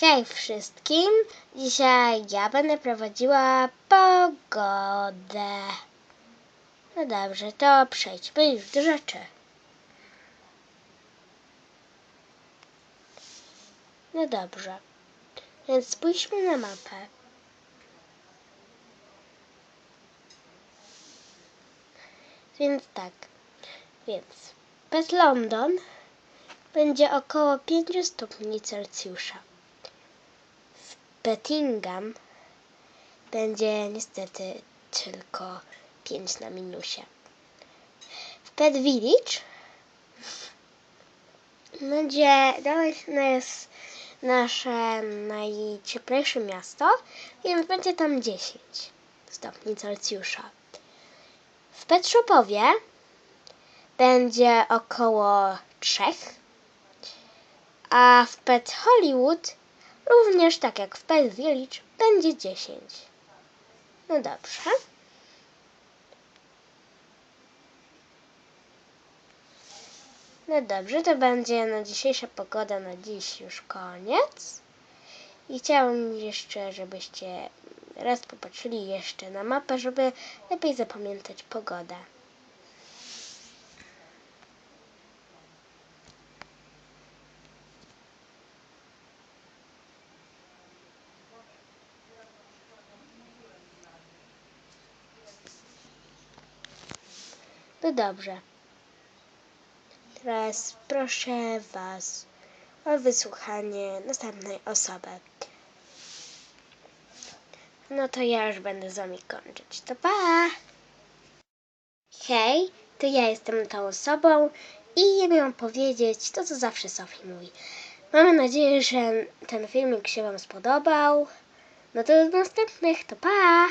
Hej wszystkim! Dzisiaj ja będę prowadziła pogodę. No dobrze, to przejdźmy już do rzeczy. No dobrze, więc spójrzmy na mapę. Więc tak, więc bez London będzie około 5 stopni Celsjusza. Bettingham będzie niestety tylko 5 na minusie. W Pet Village będzie dalej jest nasze najcieplejsze miasto, więc będzie tam 10 stopni Celsjusza. W Pet Shopowie będzie około 3, a w Pet Hollywood również tak jak w Village będzie 10. No dobrze. No dobrze, to będzie na dzisiejsza pogoda na dziś już koniec. I chciałabym jeszcze, żebyście raz popatrzyli jeszcze na mapę, żeby lepiej zapamiętać pogodę. No dobrze. Teraz proszę Was o wysłuchanie następnej osoby. No to ja już będę z Wami kończyć. To pa! Hej, to ja jestem tą osobą i ja miałam powiedzieć to, co zawsze Sofie mówi. Mam nadzieję, że ten filmik się Wam spodobał. No to do następnych, to pa!